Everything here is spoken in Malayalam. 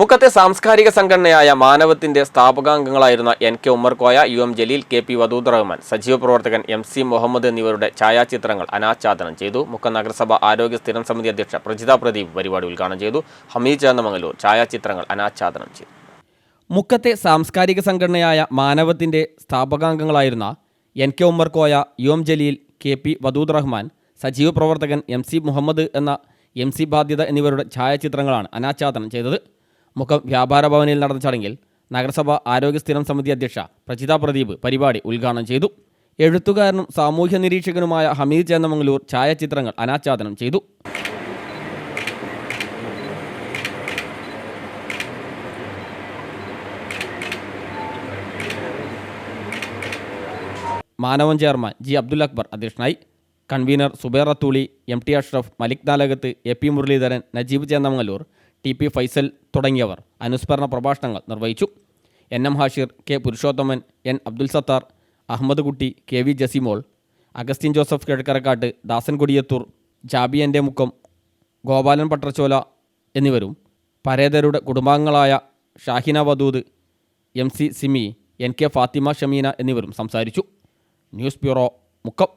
മുക്കത്തെ സാംസ്കാരിക സംഘടനയായ മാനവത്തിന്റെ സ്ഥാപകാംഗങ്ങളായിരുന്ന N K Ummerkoya U M Jaleel K P Wadood Rahman സജീവ പ്രവർത്തകൻ എം സി മുഹമ്മദ് എന്നിവരുടെ ഛായാചിത്രങ്ങൾ അനാച്ഛാദനം ചെയ്തു. മുക്ക നഗരസഭ ആരോഗ്യ സ്ഥിരം സമിതി അധ്യക്ഷ പ്രജിത പ്രദീപ് പരിപാടി ഉദ്ഘാടനം ചെയ്തു. ഹമീദ് ചേന്നമംഗലൂർ ഛായാചിത്രങ്ങൾ അനാച്ഛാദനം ചെയ്തു. മുക്കത്തെ സാംസ്കാരിക സംഘടനയായ മാനവത്തിന്റെ സ്ഥാപകാംഗങ്ങളായിരുന്ന N K Ummerkoya U M Jaleel K P Wadood Rahman സജീവ പ്രവർത്തകൻ എം സി മുഹമ്മദ് എന്ന എം സി ബാധ്യത എന്നിവരുടെ ഛായാചിത്രങ്ങളാണ് അനാച്ഛാദനം ചെയ്തത്. മുക്കം വ്യാപാര ഭവനിൽ നടന്ന ചടങ്ങിൽ നഗരസഭ ആരോഗ്യ സ്ഥിരം സമിതി അധ്യക്ഷ പ്രജിത പ്രദീപ് പരിപാടി ഉദ്ഘാടനം ചെയ്തു. എഴുത്തുകാരനും സാമൂഹ്യ നിരീക്ഷകനുമായ ഹമീദ് ചേന്നമംഗലൂർ ഛായാചിത്രങ്ങൾ അനാച്ഛാദനം ചെയ്തു. മാനവൻ ചെയർമാൻ ജി അബ്ദുൽ അക്ബർ അധ്യക്ഷനായി. Convener Zubair Rathooli M T Ashraf Malik Nalakath A P Muraleedharan Najeeb Chennamangaloor T P Faisal തുടങ്ങിയവർ അനുസ്മരണ പ്രഭാഷണങ്ങൾ നിർവഹിച്ചു. N M Hashir K Purushothaman N Abdul Sathar Ahammed Kutty K V Jasimol Augustine Joseph Kizhakkarakkat Dasan Kodiyathur ജാബിയന്റെ Mukkam Gopalan Pattarchola എന്നിവരും പരേതരുടെ കുടുംബാംഗങ്ങളായ Shahina Wadood M C Simi N K Fathima Shameena എന്നിവരും സംസാരിച്ചു. News bureau Mukkam.